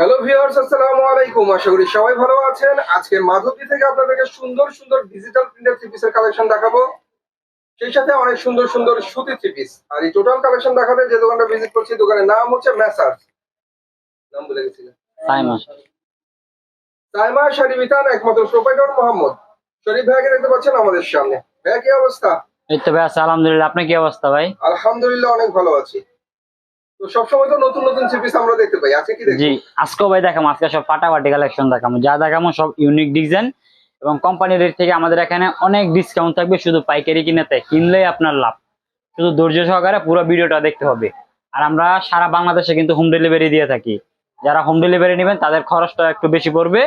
Hello viewers আসসালামু আলাইকুম। আশা করি সবাই ভালো আছেন। আজকে মাধবী থেকে আপনাদেরকে সুন্দর সুন্দর ডিজিটাল প্রিন্টের থ্রি পিসের কালেকশন দেখাবো। সেই সাথে অনেক সুন্দর সুন্দর সুতি থ্রি পিস আর এই টোটাল কালেকশন দেখাতে যে দোকানটা ভিজিট করছি দোকানের নাম হচ্ছে ম্যাসার্স নাম বলে গেছি সাইমা। সাইমা শাড়ি বিতান একমাত্র প্রোপাইটর মোহাম্মদ। শরীফ ভাইকে দেখতে পাচ্ছেন আমাদের সামনে। ভাইয়া কি অবস্থা? এই তো ভাই আলহামদুলিল্লাহ আপনার কি অবস্থা ভাই? আলহামদুলিল্লাহ অনেক ভালো আছি। তো সবসময় তো নতুন নতুন থ্রি আমরা দেখতে পাই। আছে কি দেখি জি, আজকেও ভাই দেখাম আজকে সব ফাটাফাটি কালেকশন দেখাবো। যা দেখাবো সব ইউনিক ডিজাইন এবং কোম্পানির রেট থেকে আমাদের এখানে অনেক থাকবে, শুধু পাইকারি আপনার লাভ। শুধু ধৈর্য সহকারে পুরো দেখতে হবে। আর আমরা সারা বাংলাদেশে কিন্তু হোম ডেলিভারি দিয়ে থাকি। যারা হোম ডেলিভারি নেবেন, তাদের খরচটা একটু বেশি পড়বে।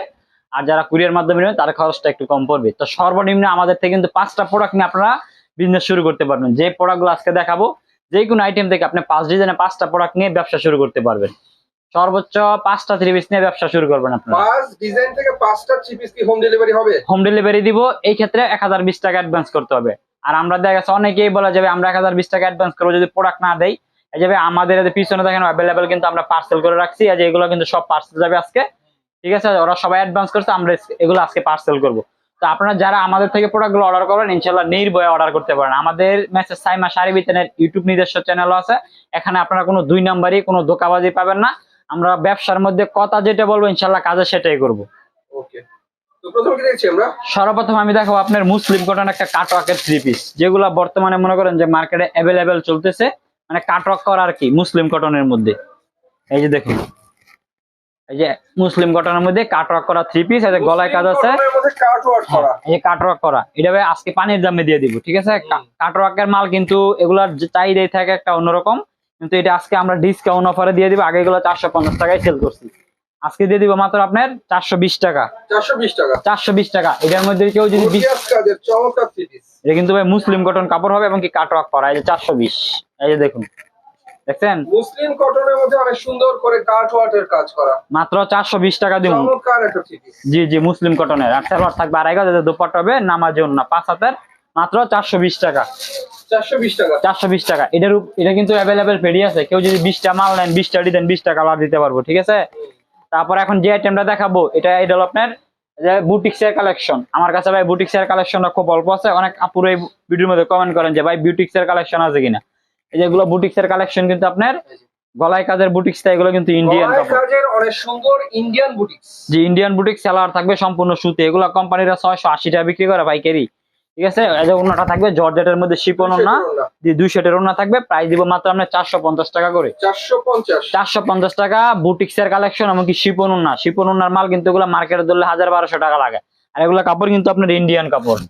আর যারা কুরিয়ার মাধ্যমে নেবেন তাদের খরচটা একটু কম পড়বে। তো সর্বনিম্ন আমাদের থেকে কিন্তু পাঁচটা প্রোডাক্ট নিয়ে আপনারা বিজনেস শুরু করতে পারবেন। যে প্রোডাক্টগুলো আজকে দেখাবো যে কোনো আইটেম থেকে আপনি পাঁচ ডিজাইনে পাঁচটা প্রোডাক্ট নিয়ে ব্যবসা শুরু করতে পারবেন। সর্বোচ্চ পাঁচটা থ্রি পিস নিয়ে ব্যবসা শুরু করবেন আপনারা। পাঁচ ডিজাইন থেকে পাঁচটা থ্রি পিস কি হোম ডেলিভারি হবে? হোম ডেলিভারি দিব এই ক্ষেত্রে এক হাজার বিশ টাকা অ্যাডভান্স করতে হবে। আর আমরা দেখা গেছে অনেকেই বলা যাবে আমরা এক হাজার বিশ টাকা অ্যাডভান্স করব যদি প্রোডাক্ট না দেয় এই যাবে আমাদের পিছনে দেখেন অ্যাভেলেবেল কিন্তু আমরা পার্সেল করে রাখছি। আর এগুলো কিন্তু সব পার্সেল যাবে আজকে। ঠিক আছে ওরা সবাই অ্যাডভান্স করছে আমরা এগুলো আজকে পার্সেল করব। তো আপনারা যারা আমাদের থেকে প্রোডাক্টগুলো অর্ডার করবেন ইনশাল্লাহ নির্ভয়ে অর্ডার করতে পারেন। আমাদের মেসেজ সাইমা শাড়ি বিতানের ইউটিউব নিজস্ব চ্যানেলও আছে। এখানে আপনারা কোনো দুই নাম্বারই কোনো ধোকাবাজি পাবেন না। আমরা ব্যবসার মধ্যে কথা যেটা বলব ইনশাল্লাহ কাজে সেটাই করব। সর্বপ্রথম আমি দেখাবো আপনার মুসলিম কটন একটা কাটওয়ার্কের থ্রি পিস যেগুলো বর্তমানে মনে করেন যে মার্কেটে অ্যাভেলেবেল চলতেছে। মানে কাটওয়ার্ক করা আর কি? মুসলিম কটনের মধ্যে। এই যে দেখুন। এই যে মুসলিম কটনের মধ্যে কাটওয়ার্ক করা থ্রি পিস এই যে গলায় কাজ আছে। করা। এই যে কাটওয়ার্ক করা। এটা ভাই আজকে পানির দামে দিয়ে দিব ঠিক আছে? কাটওয়ার্কের মাল কিন্তু এগুলার চাহিদাই থাকে একটা অন্যরকম কিন্তু এটা আজকে আমরা ডিসকাউন্ট অফারে দিয়ে দিব। আগে এগুলো চারশো পঞ্চাশ টাকায় সেল করছি। আজকে দিয়ে দিব মাত্র আপনার চারশো বিশ টাকা। চারশো বিশ টাকা। চারশো বিশ টাকা। এটার মধ্যে কেউ যদি এটা কিন্তু ভাই মুসলিম কটন কাপড় হবে এবং কি কাটওয়ার্ক করা। এই যে চারশো বিশ। এই যে দেখুন। দেখছেন? মুসলিম কটনের মধ্যে অনেক সুন্দর করে কাট ওয়ার্কের কাজ করা। মাত্র চারশো বিশ টাকা দিব। চমৎকার একটা জি জি মুসলিম কটনের। আর সালোয়ার থাকবে আড়াই গজ দুপাট হবে নামার জন্য পাঁচ হাতের মাত্র চারশো বিশ টাকা। চারশো বিশ টাকা। চারশো বিশ টাকা। এটার এটা কিন্তু অ্যাভেলেবেল পেডি আছে। কেউ যদি মাল নেন বিশটা দেন বিশটা কালার দিতে পারব ঠিক আছে? তারপর এখন যে আইটেমটা দেখাবো এটা এটা আপনার বুটিক্স এর কালেকশন আমার কাছে ভাই বুটিক্স এর কালেকশনটা খুব অল্প আছে। অনেক আপুর এই ভিডিওর মধ্যে কমেন্ট করেন যে ভাই বুটিক্স এর কালেকশন আছে কিনা? এই যেগুলো বুটিক্স এর কালেকশন কিন্তু আপনার গলায় কাজের বুটিক্সটা এগুলো কিন্তু ইন্ডিয়ান গলায় কাজের অনেক সুন্দর ইন্ডিয়ান বুটিক্স। যে ইন্ডিয়ান বুটিক সেলার থাকবে সম্পূর্ণ সুতে। এগুলো কোম্পানিরা ছয়শো আশি টাকা বিক্রি করে পাইকারি। ঠিক আছে? এই যে অন্যটা থাকবে জর্জেটের মধ্যে শিপন না দুই সেটের ওনা থাকবে। প্রাইস দিব মাত্র আপনার চারশো পঞ্চাশ টাকা করে। চারশো পঞ্চাশ। চারশো পঞ্চাশ টাকা বুটিক্স এর কালেকশন এমনকি শিপন উন্না শিপন উন্নার মাল কিন্তু এগুলো মার্কেটে ধরলে হাজার বারোশো টাকা লাগে। আর এগুলো কাপড় কিন্তু আপনার ইন্ডিয়ান কাপড়।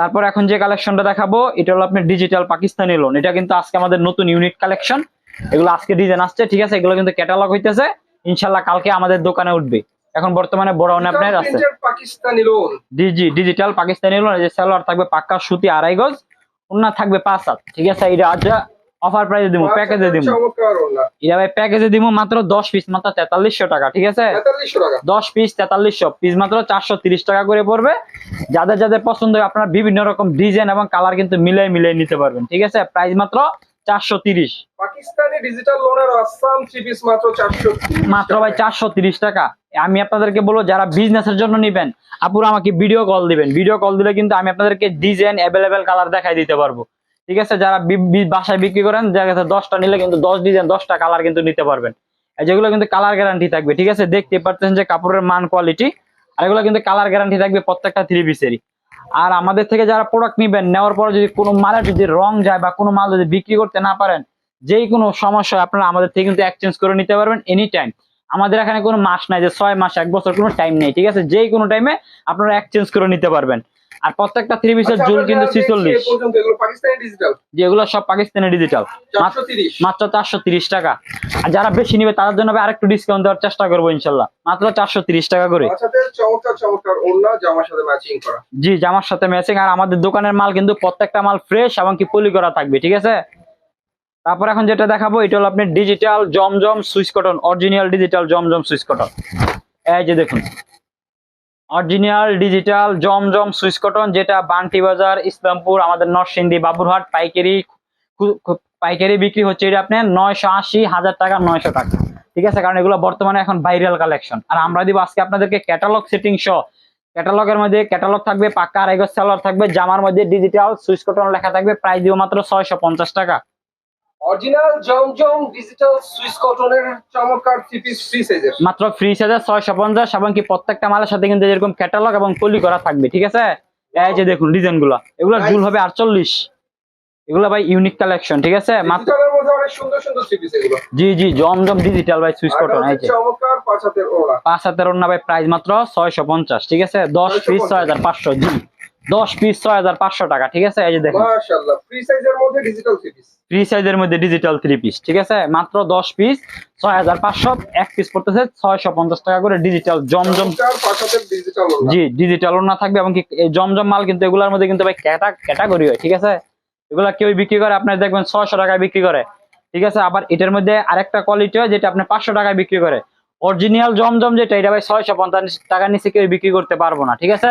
তারপর এখন যে কালেকশনটা দেখাবো এটা হলো আপনার ডিজিটাল পাকিস্তানি লোন এটা কিন্তু আজকে আমাদের নতুন ইউনিট কালেকশন এগুলো আজকে ডিজাইন আসছে ঠিক আছে? এগুলো কিন্তু ক্যাটালগ হইতেছে। ইনশাল্লাহ কালকে আমাদের দোকানে উঠবে। এখন বর্তমানে বড় আপনার আছে। পাকিস্তানি লোন ডিজি ডিজিটাল পাকিস্তানি লোন এই যে সালোয়ার থাকবে পাক্কা সুতি আড়াই গজ উন্না থাকবে পাঁচ হাত ঠিক আছে? এটা আজ অফার প্রাইসে দিব প্যাকেজে দিব চমৎকার এটা ভাই প্যাকেজে দিব মাত্র দশ পিস মাত্র তেতাল্লিশশো টাকা ঠিক আছে? তেতাল্লিশশো টাকা। দশ পিস তেতাল্লিশশো। পিস মাত্র চারশো তিরিশ টাকা করে পড়বে। যাদের যাদের পছন্দ হয় আপনারা বিভিন্ন রকম ডিজাইন এবং কালার কিন্তু মিলাই মিলাই নিতে পারবেন ঠিক আছে? প্রাইস মাত্র চারশো তিরিশ। পাকিস্তানি ডিজিটাল লোনের আসাম থ্রি পিস মাত্র চারশো মাত্র ভাই চারশো তিরিশ টাকা। আমি আপনাদেরকে বলব যারা বিজনেসের জন্য নিবেন আপুরা আমাকে ভিডিও কল দিবেন। ভিডিও কল দিলে কিন্তু আমি আপনাদেরকে ডিজাইন অ্যাভেলেবেল কালার দেখাই দিতে পারব। ঠিক আছে? যারা বাসায় বিক্রি করেন গেছে দশটা নিলে কিন্তু দশ ডিজাইন দশটা কালার কিন্তু নিতে পারবেন। যেগুলো কিন্তু কালার গ্যারান্টি থাকবে, ঠিক আছে? দেখতে পাচ্ছেন যে কাপড়ের মান কোয়ালিটি আর এগুলো কিন্তু কালার গ্যারান্টি থাকবে প্রত্যেকটা থ্রি পিসেরই আর আমাদের থেকে যারা প্রোডাক্ট নিবেন, নেওয়ার পর যদি কোনো মালের যদি রং যায় বা কোনো মাল যদি বিক্রি করতে না পারেন, যেই কোনো সমস্যা আপনারা আমাদের থেকে কিন্তু এক্সচেঞ্জ করে নিতে পারবেন এনি টাইম আমাদের এখানে কোনো মাস নাই যে ছয় মাস, এক বছর কোনো টাইম নেই, ঠিক আছে? যেই কোনো টাইমে আপনারা এক্সচেঞ্জ করে নিতে পারবেন। আর প্রত্যেকটা থ্রি পিসের আচ্ছা, জুল কিন্তু ছিচল্লিশ। যেগুলো সব পাকিস্তানি ডিজিটাল মাত্র চারশো তিরিশ টাকা। আর যারা বেশি নিবে তাদের জন্য আরেকটু ডিসকাউন্ট দেওয়ার চেষ্টা করব ইনশাল্লাহ। মাত্র চারশো তিরিশ টাকা করে। করা। জি জামার সাথে ম্যাচিং আর আমাদের দোকানের মাল কিন্তু প্রত্যেকটা মাল ফ্রেশ এবং কি পলি করা থাকবে ঠিক আছে? তারপর এখন যেটা দেখাবো এটা হলো আপনি ডিজিটাল জমজম সুইচ কটন অরিজিনাল ডিজিটাল জমজম সুইচ কটন এই যে দেখুন। অরিজিনাল, ডিজিটাল, জমজম, সুইচ কটন, যেটা বান্টি বাজার, ইসলামপুর, আমাদের নরসিংদী, বাবুরহাট, পাইকারি পাইকারি বিক্রি হচ্ছে এটা আপনার নয়শো আশি, হাজার টাকা, নয়শো টাকা। ঠিক আছে? কারণ এগুলো বর্তমানে এখন ভাইরাল কালেকশন আর আমরা দিব আজকে আপনাদেরকে ক্যাটালগ সেটিং সহ ক্যাটালগের মধ্যে ক্যাটালগ থাকবে পাক্কা আড়াই গজ সালোয়ার থাকবে, জামার মধ্যে ডিজিটাল সুইচ কটন লেখা থাকবে প্রাইস দিব মাত্র ছয়শো পঞ্চাশ টাকা। অরিজিনাল জমজম ডিজিটাল সুইস কটনের চমৎকার থ্রি পিস ফ্রি সাইজের মাত্র ফ্রি ছয়শো পঞ্চাশ এবং কি প্রত্যেকটা মালের সাথে কিন্তু এরকম ক্যাটালগ এবং কলি করা থাকবে ঠিক আছে? এই যে দেখুন এগুলো. জুল হবে আটচল্লিশ। এগুলো ভাই ইউনিক কালেকশন ঠিক আছে? মাত্র ডিজিটালের অনেক সুন্দর সুন্দর থ্রি পিস এগুলো। জি জি জমজম ডিজিটাল ভাই সুইচ কটন এই যে। চমৎকার পাঁচ হাতের পাঁচ হাতের অন্য ভাই প্রাইস মাত্র ছয়শো পঞ্চাশ ঠিক আছে? দশ 650 পিস ছয় হাজার পাঁচশো জি। দশ পিস ছয় হাজার পাঁচশো টাকা ঠিক আছে? এই যে দেখুন। মাশাআল্লাহ ফ্রি সাইজের মধ্যে ডিজিটাল থ্রি পিস ফ্রি সাইজের মধ্যে ডিজিটাল থ্রি পিস ঠিক আছে? মাত্র দশ পিস ছয় হাজার পাঁচশো এক পিস পড়তেছে ছয়শো পঞ্চাশ টাকা করে ডিজিটাল জমজম জি ডিজিটাল না থাকবে এবং কি জমজম মাল কিন্তু এগুলোর মধ্যে কিন্তু ভাই ক্যাটা ক্যাটাগরি হয় ঠিক আছে? এগুলা কেউ বিক্রি করে আপনার দেখবেন ছয়শো টাকায় বিক্রি করে ঠিক আছে? আবার এটার মধ্যে আরেকটা কোয়ালিটি হয় যেটা আপনি পাঁচশো টাকায় বিক্রি করে। অরিজিনাল জমজম যেটা এটা ভাই ছয়শো পঞ্চাশ টাকার নিচে কেউ বিক্রি করতে পারব না ঠিক আছে?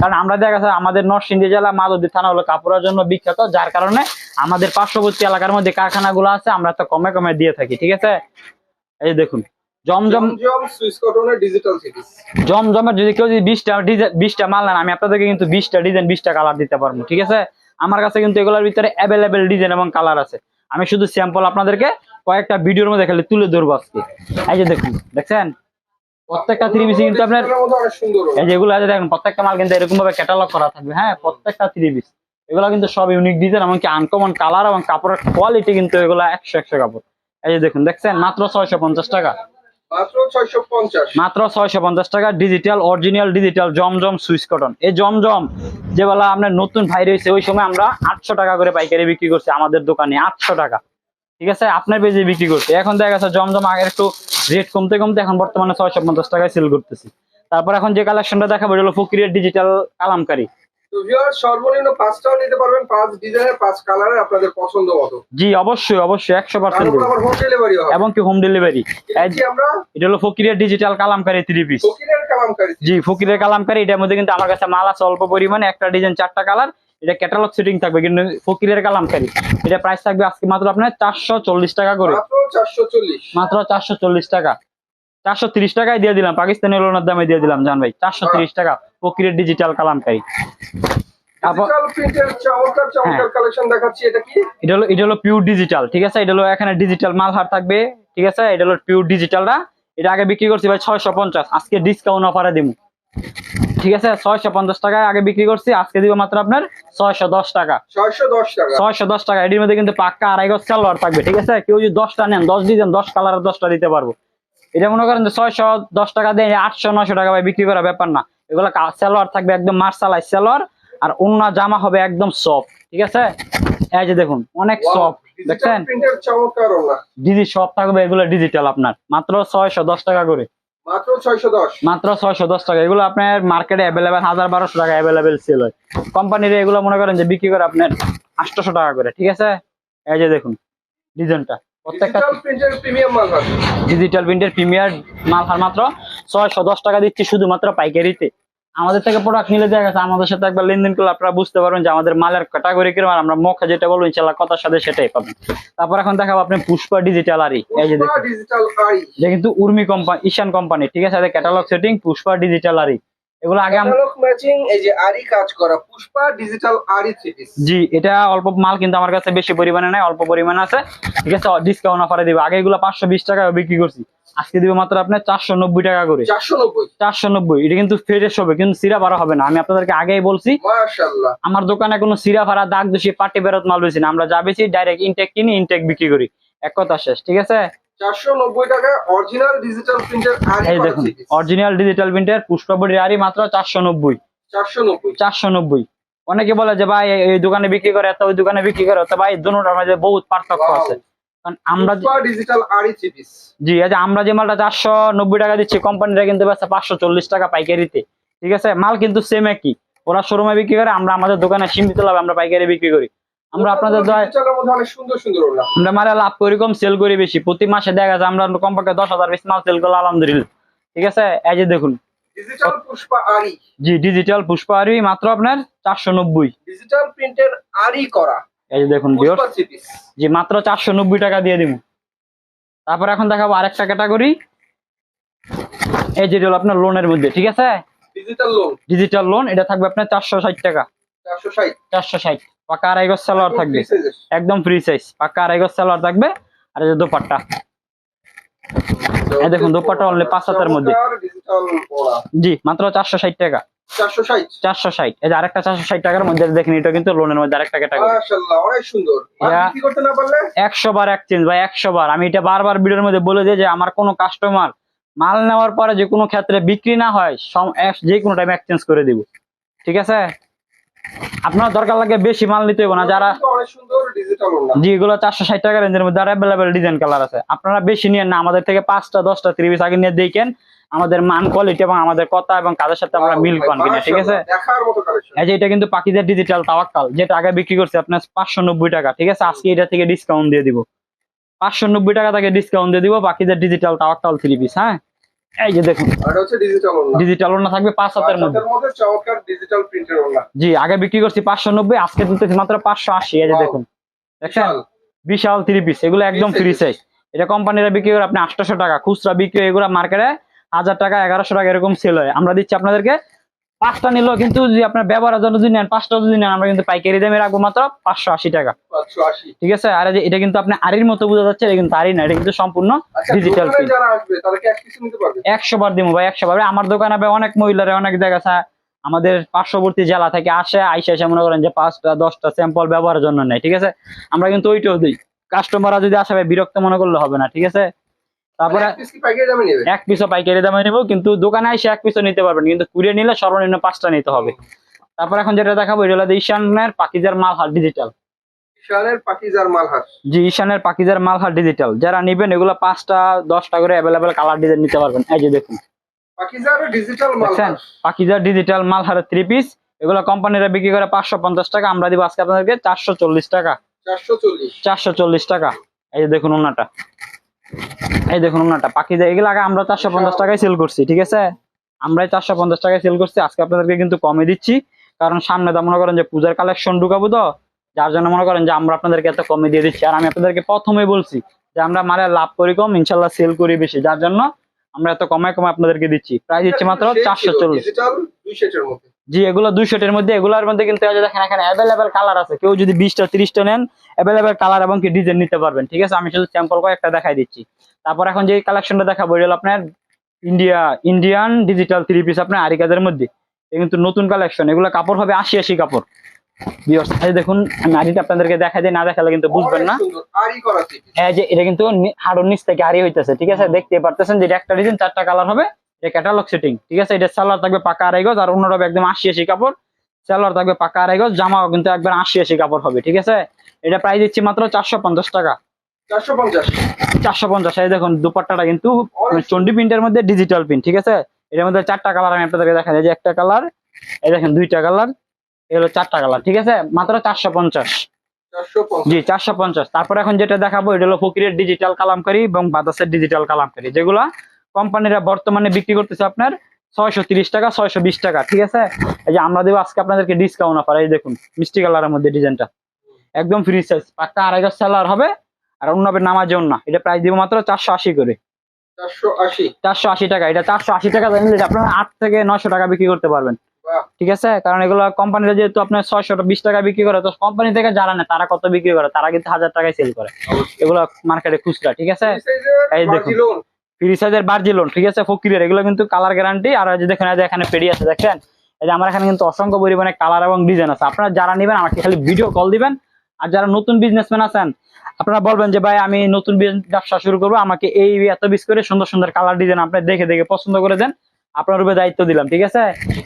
কারণ আমরা দেখা যাচ্ছে আমাদের নরসিংদী জেলা মাদুদি থানা হলো কাপড়ের জন্য বিখ্যাত যার কারণে আমাদের পার্শ্ববর্তী এলাকার মধ্যে কারখানাগুলো আছে আমরা তো কমে কমে দিয়ে থাকি ঠিক আছে? এই যে দেখুন জমজম জমজমের যদি কেউ যদি বিশটা বিশটা মাল নেন আমি আপনাদেরকে কিন্তু বিশটা ডিজাইন বিশটা কালার দিতে পারব ঠিক আছে? আমার কাছে কিন্তু এগুলোর ভিতরে অ্যাভেলেবেল ডিজাইন এবং কালার আছে। আমি শুধু স্যাম্পল আপনাদেরকে কয়েকটা ভিডিওর মধ্যে খালি তুলে ধরবো আজকে। এই যে দেখুন দেখছেন? প্রত্যেকটা থ্রি পিস কিন্তু আপনার এই যেগুলো আছে দেখেন প্রত্যেকটা মাল কিন্তু এরকম ভাবে ক্যাটালগ করা থাকবে। হ্যাঁ প্রত্যেকটা থ্রি পিস এগুলো কিন্তু সব ইউনিক ডিজাইন এমনকি আনকমন কালার এবং কাপড়ের কোয়ালিটি কিন্তু এগুলো একশো একশো কাপড়। এই যে দেখুন দেখছেন? মাত্র ছয়শো পঞ্চাশ টাকা। মাত্র ছয়শো পঞ্চাশ। টাকা ডিজিটাল অরিজিনাল ডিজিটাল জমজম সুইচ কটন। এই জমজম যেবেলা আপনার নতুন ভাই রয়েছে ওই সময় আমরা আটশো টাকা করে পাইকারি বিক্রি করছি আমাদের দোকানে আটশো টাকা। ঠিক আছে? আপনার পেজে বিক্রি করছে। এখন দেখা গেছে জমজম আগের একটু রেট কমতে কমতে এখন বর্তমানে ছয়শো পঞ্চাশ টাকায় সেল করতেছি। তারপর এখন যে কালেকশনটা দেখাবো এটা হলো ফকিরের ডিজিটাল কালামকারি তো ভিউয়ার সর্বনিম্ন পাঁচটাও নিতে পারবেন পাঁচ ডিজাইনের পাঁচ কালারের আপনাদের পছন্দ মতো। জি অবশ্যই অবশ্যই একশো পার্সেন্ট হোম ডেলিভারি এবং কি হোম ডেলিভারি এটা হলো ফকিরের ডিজিটাল কালামকারি থ্রি পিস জি ফকিরের কালামকারি এটার মধ্যে কিন্তু আমার কাছে মাল আছে অল্প পরিমাণে একটা ডিজাইন চারটা কালার এটা ক্যাটালগ সেটিং থাকবে কিন্তু ফকিরের কালামকারি এটা প্রাইস থাকবে আজকে মাত্র আপনার চারশো চল্লিশ টাকা করে। মাত্র চারশো চল্লিশ। টাকা। চারশো তিরিশ টাকায় দিয়ে দিলাম পাকিস্তানি লোনের দামে দিয়ে দিলাম জান ভাই। চারশো তিরিশ টাকা ফকিরের ডিজিটাল কালামকারি হ্যাঁ। এটা হলো এটা হলো পিওর ডিজিটাল ঠিক আছে? এটা হলো এখানে ডিজিটাল মাল হার থাকবে ঠিক আছে? এটা হলো পিওর ডিজিটালটা এটা আগে বিক্রি করছি ভাই ছয়শো পঞ্চাশ আজকে ডিসকাউন্ট অফারে দিব ঠিক আছে ছয়শো পঞ্চাশ টাকায় আগে বিক্রি করছি আজকে দিব মাত্র আপনার ছয়শো দশ টাকা। ছয়শো দশ টাকা। এটির মধ্যে কিন্তু পাক্কা আড়াই গজ সালোয়ার থাকবে ঠিক আছে? কেউ যদি দশটা নেন দশ ডিজাইন দশ কালারের দশটা দিতে পারব। এটা মনে করেন যে ছয়শো দশ টাকা দিয়ে আটশো নশো টাকা ভাই বিক্রি করা ব্যাপার না। এগুলো সালোয়ার থাকবে একদম মার্শাল মার্শালাই সালোয়ার আর অন্য জামা হবে একদম সফট ঠিক আছে? এই যে দেখুন অনেক সফট দেখছেন? ডিজি সব থাকবে এগুলো ডিজিটাল আপনার। মাত্র ছয়শো দশ টাকা করে। মাত্র ছয়শো দশ। মাত্র টাকা। এগুলো আপনার মার্কেটে অ্যাভেলেবেল হাজার বারোশো টাকা অ্যাভেলেবেল সেল হয়। কোম্পানির এগুলো মনে করেন যে বিক্রি করে আপনার আটশোশো টাকা করে ঠিক আছে? এই যে দেখুন ডিজাইনটা। প্রত্যেকটা ডিজিটাল প্রিন্টের প্রিমিয়ার মাল মাত্র ছয়শো দশ টাকা দিচ্ছি শুধুমাত্র পাইকারিতে। আমাদের থেকে প্রোডাক্ট নিলে দেখা গেছে আমাদের সাথে একবার লেনদেন করলে আপনারা বুঝতে পারবেন যে আমাদের মালের ক্যাটাগরি কীরকম আর আমরা মুখে যেটা বলব ইনশাল্লাহ কথার সাথে সেটাই পাবেন। তারপর এখন দেখাবো আপনি পুষ্পা ডিজিটাল আরই এই যে দেখুন। এটা কিন্তু উর্মি কোম্পানি ঈশান কোম্পানি ঠিক আছে? ক্যাটালগ সেটিং পুষ্পা ডিজিটাল আরই এগুলো আগে ম্যাচিং এই যে আরি কাজ করা পুষ্পা ডিজিটাল আরি জি এটা অল্প মাল কিন্তু আমার কাছে বেশি পরিমাণে নাই অল্প পরিমাণে আছে। ঠিক আছে? ডিসকাউন্ট অফারে দিব। আগে এগুলো পাঁচশো বিশ টাকা বিক্রি করছি। আজকে দিব মাত্র আপনার চারশো নব্বই টাকা করে। চারশো নব্বই? এটা কিন্তু ফ্রেশ হবে কিন্তু সিরা ভাড়া হবে না। আমি আপনাদেরকে আগেই বলছি আমার দোকানে কোনো সিরা ভাড়া দাগ দোষী পার্টি বেরোত মাল বেশি না। আমরা যা বেশি ডাইরেক্ট ইনটেক কিনি ইনটেক বিক্রি করি। এক কথা শেষ ঠিক আছে? অরিজিনাল ডিজিটাল প্রিন্টের আরি এই দেখুন অরিজিনাল ডিজিটাল প্রিন্টের পুষ্পবড়ির আরই মাত্র চারশো নব্বই। চারশো নব্বই। অনেকে বলে যে ভাই এই- এই দোকানে বিক্রি করে এত ওই দোকানে বিক্রি করে। তো ভাই দুটার মাঝে বহুত পার্থক্য আছে। কারণ আমরা যে- ডিজিটাল জি আমরা মালটা চারশো নব্বই টাকা দিচ্ছি কোম্পানিরা কিন্তু পাঁচশো চল্লিশ টাকা পাইকারিতে। ঠিক আছে? মাল কিন্তু সেম একই। ওরা শোরুমে বিক্রি করে আমরা আমাদের দোকানে সীমিত লাভ আমরা পাইকারি বিক্রি করি। আমরা আপনাদের আমরা লাভ করি কম সেল করি বেশি। প্রতি মাসে দেখা যায় আমরা কমপক্ষে দশ হাজার পিস মাল সেল আলহামদুলিল্লাহ। ঠিক আছে? এই যে দেখুন। ডিজিটাল পুষ্পা আরি জি মাত্র আপনার চারশো নব্বই। ডিজিটাল প্রিন্টের আরি করা। এই যে দেখুন পিস জি মাত্র চারশো নব্বই টাকা দিয়ে দিব। তারপর এখন দেখাবো আরেকটা ক্যাটাগরি এই যেটা হলো আপনার লোনের মধ্যে ঠিক আছে? ডিজিটাল লোন ডিজিটাল লোন এটা থাকবে আপনার চারশো ষাট টাকা। চারশো ষাট। পাকা আড়াই গজ সালোয়ার থাকবে। একদম ফ্রি সাইজ পাকা আড়াই গজ সালোয়ার থাকবে। আর এই যে দোপাট্টা। এই দেখুন, দোপাট্টা only পাঁচ হাতের মধ্যে। জি মাত্র চারশো ষাট টাকা। চারশো ষাট। চারশো ষাট। এই যে আরেকটা চারশো ষাট টাকার মধ্যে দেখেন এটা কিন্তু লোনের মধ্যে আরেকটা ক্যাটাগরি একশো বার এক্সচেঞ্জ ভাই একশো বার আমি এটা বারবার ভিডিওর মধ্যে বলে দিই যে আমার কোনো কাস্টমার মাল নেওয়ার পরে যে কোনো ক্ষেত্রে বিক্রি না হয় যে কোনো টাইম এক্সচেঞ্জ করে দিব। ঠিক আছে? আপনার দরকার লাগে বেশি মাল নিতে হবে না। যারা জি এগুলো চারশো ষাট টাকা রেঞ্জের মধ্যে আর অ্যাভেলেবেল ডিজাইন কালার আছে। আপনারা বেশি নিয়েন না। আমাদের থেকে পাঁচটা দশটা ত্রিশ আগে নিয়ে দেখেন। আমাদের মান কোয়ালিটি এবং আমাদের কথা এবং কাজের সাথে আমরা মিল পান কিনা ঠিক আছে? এই যে এটা কিন্তু পাখিদের ডিজিটাল তাওয়াক্কাল যেটা আগে বিক্রি করছে আপনার পাঁচশো নব্বই টাকা ঠিক আছে? আজকে এটা থেকে ডিসকাউন্ট দিয়ে দিব। পাঁচশো নব্বই টাকা থেকে ডিসকাউন্ট দিয়ে দিব পাখিদের ডিজিটাল তাওয়াক্কাল থ্রি পিস হ্যাঁ? এই যে দেখুন এটা হচ্ছে ডিজিটাল ওনা থাকবে পাঁচ হাতের মধ্যে। জি আগে বিক্রি করছি পাঁচশো নব্বই আজকে দিতেছি মাত্র পাঁচশো আশি এই যে দেখুন। দেখছেন? বিশাল। থ্রি পিস এগুলো একদম ফ্রি সাইজ এটা কোম্পানিরা বিক্রি করে আপনি আটশোশো টাকা খুচরা বিক্রি এগুলো মার্কেটে হাজার টাকা এগারোশো টাকা এরকম সেল হয়। আমরা দিচ্ছি আপনাদেরকে পাঁচটা নিলেও কিন্তু যদি আপনার ব্যবহারের জন্য যদি নেন পাঁচটা যদি নেন আমরা কিন্তু পাইকারি দামে রাখব মাত্র পাঁচশো আশি টাকা। ঠিক আছে? আর এটা কিন্তু আপনি আরির মতো বোঝা যাচ্ছে এটা কিন্তু আরি না এটা কিন্তু সম্পূর্ণ আচ্ছা ডিজিটাল পারবে? একশো বার দিব ভাই একশো বার। আমার দোকানে ভাই অনেক মহিলারা অনেক জায়গা আছে। আমাদের পার্শ্ববর্তী জেলা থেকে আসে আইসে এসে মনে করেন যে পাঁচটা দশটা স্যাম্পল ব্যবহারের জন্য নেই ঠিক আছে? আমরা কিন্তু ওইটাও দিই। কাস্টমাররা যদি আসে ভাই বিরক্ত মনে করলে হবে না ঠিক আছে? তারপরে এক পিস কি পাইকারি দামে নেবে? পিসও পাইকারি দামে নেব কিন্তু দোকানে এসে এক পিসও নিতে পারবেন কিন্তু কুড়িয়ে নিলে সর্বনিম্ন পাঁচটা নিতে হবে। তারপর এখন যেটা দেখাবো এটা হলো ঈশানের পাকিজার মালহার ডিজিটাল পাকিজার মালহার। জি ঈশানের পাকিজার মালহার ডিজিটাল যারা নিবেন এগুলো পাঁচটা দশটা করে অ্যাভেলেবেল কালার ডিজাইন নিতে পারবেন। এই যে দেখুন। পাকিজার ডিজিটাল মালহার। পাকিজার ডিজিটাল মালহারের থ্রি পিস এগুলো কোম্পানিরা বিক্রি করে পাঁচশো পঞ্চাশ টাকা আমরা দিব আজকে আপনাদেরকে চারশো চল্লিশ টাকা। চারশো চল্লিশ। চারশো চল্লিশ টাকা। এই যে দেখুন ওনাটা। এই দেখুন ওনাটা পাখিদের এগুলো আগে আমরা চারশো পঞ্চাশ টাকায় সেল করছি ঠিক আছে? আমরাই চারশো পঞ্চাশ টাকায় সেল করছি আজকে আপনাদেরকে কিন্তু কমে দিচ্ছি কারণ সামনে তো মনে করেন যে পূজার কালেকশন ঢুকাবো তো যার জন্য মনে করেন যে আমরা আপনাদেরকে এত কমে দিয়ে দিচ্ছি। আর আমি আপনাদেরকে প্রথমে বলছি যে আমরা মালে লাভ করি কম ইনশাল্লাহ সেল করি বেশি যার জন্য আমরা এত কমায় কমায় আপনাদেরকে দিচ্ছি। প্রায় দিচ্ছি মাত্র চারশো চল্লিশ। জি, এগুলো দুই এর মধ্যে, এগুলোর মধ্যে কিন্তু দেখেন, এখানে অ্যাভেলেবেল কালার আছে। কেউ যদি বিশটা, তিরিশটা নেন অ্যাভেলেবেল কালার এবং কি ডিজাইন নিতে পারবেন, ঠিক আছে? আমি শুধু স্যাম্পল কয়েকটা দেখাই দিচ্ছি। তারপর এখন যে কালেকশনটা দেখাবো এটা আপনার India Indian digital three piece আপনার আরি কাজের মধ্যে। এটা কিন্তু নতুন কালেকশন এগুলো কাপড় হবে আশি আশি কাপড়। দেখুন, আমি আরিটা আপনাদেরকে দেখাই দিই, না দেখালে কিন্তু বুঝবেন না। এই যে, এটা কিন্তু হাড়ুর নিচ থেকে আরি হইতেছে, ঠিক আছে? দেখতে পারতেছেন যে একটা ডিজাইন চারটা কালার হবে। এটা ক্যাটালগ সেটিং ঠিক আছে? এটা সালোয়ার থাকবে পাকা আড়াই গজ আর অন্যটা একদম আশি আশি কাপড়। সালোয়ার থাকবে পাকা আড়াই গজ জামাও কিন্তু একবার আশি আশি কাপড় হবে ঠিক আছে? এটা প্রাইস দিচ্ছি মাত্র চারশো পঞ্চাশ টাকা। চারশো পঞ্চাশ। চারশো পঞ্চাশ এই দেখুন দুপাট্টাটা কিন্তু চন্ডি প্রিন্টের মধ্যে ডিজিটাল প্রিন্ট ঠিক আছে? এটার মধ্যে চারটা কালার আমি আপনাদেরকে দেখা যায় যে একটা কালার এই দেখেন দুইটা কালার এগুলো চারটা কালার ঠিক আছে? মাত্র চারশো পঞ্চাশ। জি চারশো পঞ্চাশ। তারপর এখন যেটা দেখাবো এটা হলো ফকিরের ডিজিটাল কালামকারী এবং বাতাসের ডিজিটাল কালামকারী যেগুলো কোম্পানিরা বর্তমানে বিক্রি করতেছে আপনার ছয়শো তিরিশ টাকা ছয়শো বিশ টাকা ঠিক আছে? এই যে আমরা দেবো আজকে আপনাদেরকে ডিসকাউন্ট অফার এই দেখুন মিষ্টি কালারের মধ্যে ডিজাইনটা একদম ফ্রি সাইজ পাক্কা আড়াই গজ সেলার হবে আর অন্য হবে নামাজেও না এটা প্রাইস দিব মাত্র চারশো আশি করে। চারশো আশি। টাকা এটা চারশো আশি টাকা দিলে আপনারা আট থেকে নশো টাকা বিক্রি করতে পারবেন। ঠিক আছে? কারণ এগুলো কোম্পানিরা যেহেতু আপনার ছয়শো বিশ টাকা বিক্রি করে তো কোম্পানি থেকে যারা নেয় তারা কত বিক্রি করে? তারা কিন্তু হাজার টাকায় সেল করে। এগুলো মার্কেটে খুচরা ঠিক আছে? এই দেখুন। ফ্রি সাইজের বার্জিলন ঠিক আছে? ফকিরের, এগুলো কিন্তু কালার গ্যারান্টি আর যে দেখেন এখানে পেডি আছে, দেখেন? এই যে আমার এখানে কিন্তু অসংখ্য পরিমাণে কালার এবং ডিজাইন আছে। আপনারা যারা নেবেন, আমাকে খালি ভিডিও কল দিবেন। আর যারা নতুন বিজনেসম্যান আছেন, আপনারা বলবেন যে, ভাই, আমি নতুন ব্যবসা শুরু করব। আমাকে এই এত বিস করে সুন্দর সুন্দর কালার ডিজাইন আপনি দেখে দেখে পছন্দ করে দেন। আপনার উপরে দায়িত্ব দিলাম, ঠিক আছে?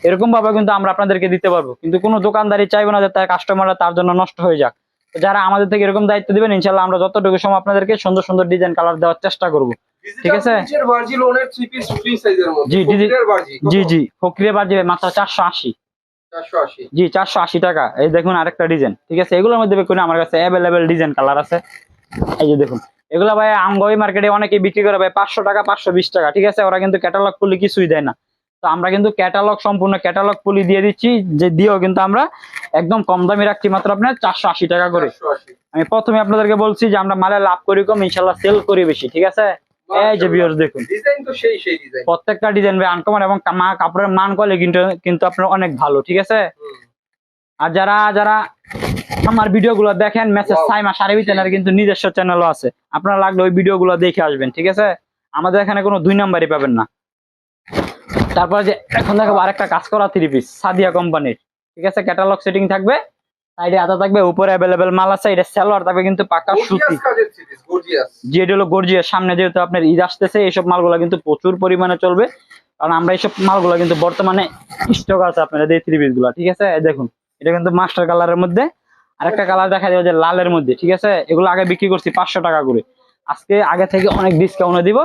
এরকম ভাবে কিন্তু আমরা আপনাদেরকে দিতে পারব। কিন্তু কোনো দোকানদারি চাইব না যে, তার কাস্টমাররা তার জন্য নষ্ট হয়ে যাক। যারা আমাদের থেকে এরকম দায়িত্ব দিবেন ইনশাল্লাহ আমরা যতটুকু সময় আপনাদেরকে সুন্দর সুন্দর ডিজাইন কালার দেওয়ার চেষ্টা করব। ঠিক আছে? জি, জি মাত্র চারশো আশি। জি চারশো আশি টাকা। এই দেখুন আরেকটা ডিজাইন ঠিক আছে? এগুলোর মধ্যে দেখুন আমার কাছে অ্যাভেলেবেল ডিজাইন কালার আছে। এই যে দেখুন এগুলো ভাই মার্কেটে অনেকে বিক্রি করে ভাই পাঁচশো টাকা পাঁচশো বিশ টাকা ঠিক আছে? ওরা কিন্তু ক্যাটালগ করলে কিছুই দেয় না। তো আমরা কিন্তু ক্যাটালগ সম্পূর্ণ ক্যাটালগ পুলি দিয়ে দিচ্ছি যে দিয়েও কিন্তু আমরা একদম কম দামে রাখছি মাত্র আপনার চারশো আশি টাকা করে। আমি প্রথমে আপনাদেরকে বলছি যে আমরা মালে লাভ করি কম ইনশাল্লাহ সেল করি বেশি ঠিক আছে? এই যে ভিউয়ার্স দেখুন। ডিজাইন তো সেই সেই ডিজাইন প্রত্যেকটা ডিজাইন আনকমন এবং কাপড়ের মান কোয়ালিটি কিন্তু কিন্তু আপনার অনেক ভালো ঠিক আছে? আর যারা যারা আমার ভিডিও গুলো দেখেন মেসেজ সাইমা সারি বিতেনের কিন্তু নিজস্ব চ্যানেলও আছে। আপনারা লাগলে ওই ভিডিও গুলো দেখে আসবেন ঠিক আছে? আমাদের এখানে কোনো দুই নাম্বারই পাবেন না। তারপর যে এখন দেখাবো আরেকটা কাজ করা থ্রি পিস সাদিয়া কোম্পানির ঠিক আছে? ক্যাটালগ সেটিং থাকবে। সাইডে আদা থাকবে উপরে অ্যাভেলেবেল মাল আছে এটা সেলোয়ার থাকবে কিন্তু পাকা সুতি। এটা হলো গর্জিয়াস সামনে যেহেতু আপনার ঈদ আসতেছে এইসব মালগুলো কিন্তু প্রচুর পরিমাণে চলবে। কারণ আমরা এইসব মালগুলো কিন্তু বর্তমানে স্টক আছে আপনার এই থ্রি পিসগুলা ঠিক আছে? দেখুন এটা কিন্তু মাস্টার কালারের মধ্যে। আরেকটা কালার দেখা যাবে যে লালের মধ্যে ঠিক আছে? এগুলো আগে বিক্রি করছি পাঁচশো টাকা করে। আজকে আগে থেকে অনেক ডিসকাউন্টে দিব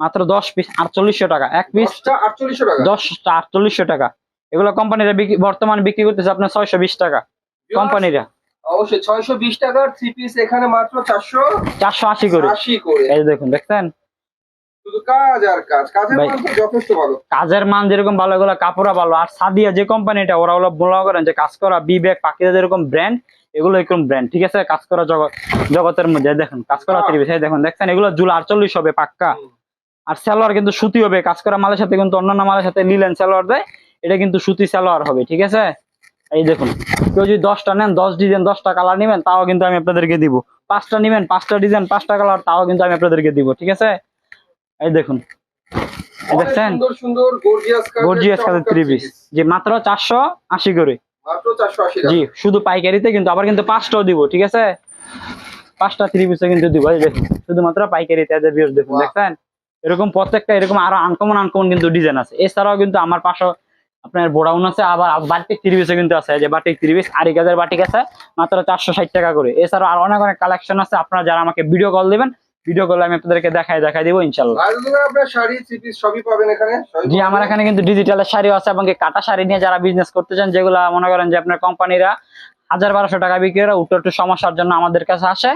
মাত্র দশ পিস আটচল্লিশশো টাকা। এক পিস পিসটা 4800 টাকা। দশটা আটচল্লিশশো টাকা। এগুলো কোম্পানিরা বর্তমানে বিক্রি করতেছে আপনার ছয়শো বিশ টাকা। কোম্পানিরা অবশ্যই 620 টাকার থ্রি পিস এখানে মাত্র 480 চারশো আশি করে। করে। এই দেখুন দেখছেন? শুধু কাজ আর কাজ। কাজের মান তো যথেষ্ট ভালো। কাজের মান যেরকম ভালো এগুলো কাপড়া ভালো। আর সাদিয়া যে কোম্পানিটা ওরা হলো মনে করেন যে কাজ করা বিবেক পাখিরা যেরকম ব্র্যান্ড এগুলো এরকম ব্র্যান্ড ঠিক আছে? কাজ করা জগৎ জগতের মধ্যে দেখুন কাজ করা বাহ। ত্রিশ দেখুন দেখছেন? এগুলো জুল আটচল্লিশ হবে পাক্কা। আর সালোয়ার কিন্তু সুতি হবে কাজ করা মালের সাথে কিন্তু অন্যান্য মালের সাথে লিলেন সালোয়ার দেয় এটা কিন্তু সুতি সালোয়ার হবে ঠিক আছে? এই দেখুন কেউ যদি দশটা নেন দশ ডিজাইন দশটা কালার নেবেন তাও কিন্তু আমি আপনাদেরকে দিব। পাঁচটা নেবেন পাঁচটা ডিজাইন পাঁচটা কালার তাও কিন্তু আমি আপনাদেরকে দিব ঠিক আছে? এই দেখুন দেখছেন? গর্জিয়াস কাজের থ্রি পিস। যে মাত্র চারশো আশি করে। জি শুধু পাইকারিতে কিন্তু আবার কিন্তু পাঁচটাও দিব ঠিক আছে? পাঁচটা থ্রি পিসও কিন্তু দিব এই দেখুন শুধুমাত্র পাইকারিতে দেখুন দেখছেন? এরকম প্রত্যেকটা এরকম আরও আনকমন আনকমন কিন্তু ডিজাইন আছে। এছাড়াও কিন্তু আমার পাশে আপনার বোডাউন আছে আবার বাটিক পিসও কিন্তু আছে যে বাটিক থ্রি পিস আড়ি গাজের বাটিক আছে মাত্র চারশো ষাট টাকা করে। এছাড়াও আর অনেক অনেক কালেকশন আছে আপনারা যারা আমাকে ভিডিও কল দিবেন ভিডিও কলে আমি আপনাদেরকে দেখাই দেখাই দিব ইনশাল্লাহ। ভাই দোকানে আপনার শাড়ি থ্রি সবই পাবেন এখানে? জি আমার এখানে কিন্তু ডিজিটালের শাড়ি আছে এবং কাটা শাড়ি নিয়ে যারা বিজনেস করতে চান যেগুলো মনে করেন যে আপনার কোম্পানিরা হাজার বারোশো টাকা বিক্রি করে উত্তর একটু সমস্যার জন্য আমাদের কাছে আসে।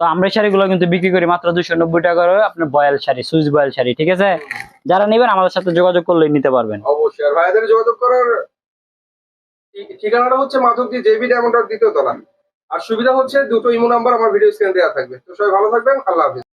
তো আমরা শাড়িগুলো কিন্তু বিক্রি করি মাত্র দুশো নব্বই টাকা করে আপনার voile sari Swiss voile sari, ঠিক আছে? যারা নেবেন আমাদের সাথে যোগাযোগ করলে নিতে পারবেন। অবশ্যই। আর যোগাযোগ করার ঠিকানাটা হচ্ছে মাধবদী জেবি ডায়মন্ডার দ্বিতীয় আর সুবিধা হচ্ছে দুটো ইমো নাম্বার আমার ভিডিও স্ক্রিনে দেওয়া থাকবে। তো সবাই ভালো থাকবেন। আল্লাহ হাফিজ।